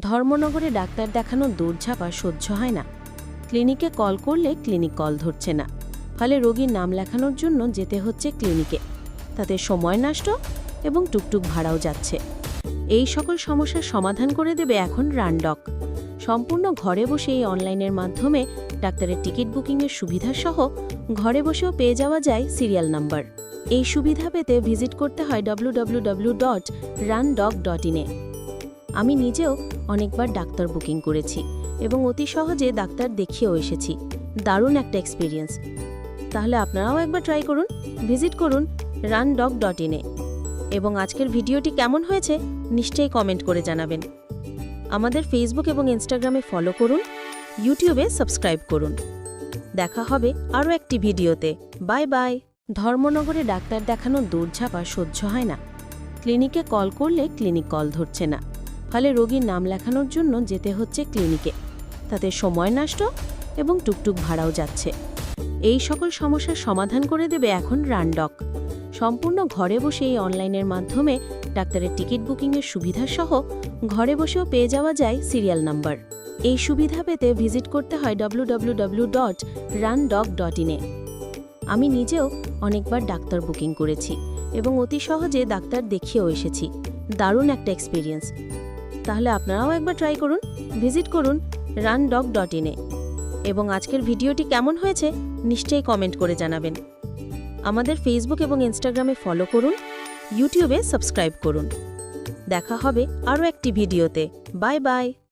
ধর্মনগরে doctor দেখানোর দৌড়ঝাঁপা সহ্য হয় না। ক্লিনিকে কল করলে ক্লিনিক কল ধরছে না। ফলে রোগীর নাম লেখানোর জন্য যেতে হচ্ছে ক্লিনিকে। তাতে সময় নষ্ট এবং টুকটুক ভাড়াও যাচ্ছে। এই সকল সমস্যার সমাধান করে দেবে এখন রানডক। সম্পূর্ণ ঘরে বসে এই অনলাইনের মাধ্যমে ডাক্তারের টিকিট বুকিংয়ের সুবিধা সহ ঘরে বসেও পেয়ে যাওয়া যায় সিরিয়াল নাম্বার। এই সুবিধা পেতে ভিজিট করতে হয় www.rundog.in dot run dot rundog dot ইনে আমি নিজেও অনেকবার ডাক্তার বুকিং করেছি এবং অতি সহজে ডাক্তার দেখিয়েও এসেছি। দারুণ একটা এক্সপিরিয়েন্স তাহলে আপনারাও একবার ট্রাই করুন ভিজিট করুন রান ডগ ডট ইনে এবং আজকের ভিডিওটি কেমন হয়েছে নিশ্চয়ই কমেন্ট করে জানাবেন। আমাদের ফেসবুক এবং ইনস্টাগ্রামে ফলো করুন ইউটিউবে সাবস্ক্রাইব করুন। দেখা হবে আরও একটি ভিডিওতে। বাই বাই ধর্মনগরে ডাক্তার দেখানো দৌড়ঝাঁপা সহ্য হয় না। ক্লিনিকে কল করলে ক্লিনিক কল ধরছে না। ফলে রোগীর নাম লেখানোর জন্য যেতে হচ্ছে ক্লিনিকে। তাতে সময় নষ্ট এবং টুকটুক ভাড়াও যাচ্ছে। এই সকল সমস্যার সমাধান করে দেবে এখন রানডক। সম্পূর্ণ ঘরে বসে এই অনলাইনের মাধ্যমে ডাক্তারের টিকিট বুকিংয়ের সুবিধা সহ ঘরে বসেও পেয়ে যাওয়া যায় সিরিয়াল নাম্বার। এই সুবিধা পেতে ভিজিট করতে হয় www.rundog.in dot run dot dot ইনে আমি নিজেও অনেকবার ডাক্তার বুকিং করেছি এবং অতি সহজে ডাক্তার দেখিয়েও এসেছি। দারুণ একটা এক্সপিরিয়েন্স। তাহলে আপনারাও একবার ট্রাই করুন ভিজিট করুন রান ডগ ডট ইনে এবং আজকের ভিডিওটি কেমন হয়েছে নিশ্চয়ই কমেন্ট করে জানাবেন। আমাদের ফেসবুক এবং ইনস্টাগ্রামে ফলো করুন ইউটিউবে সাবস্ক্রাইব করুন। দেখা হবে আরও একটি ভিডিওতে। Bye bye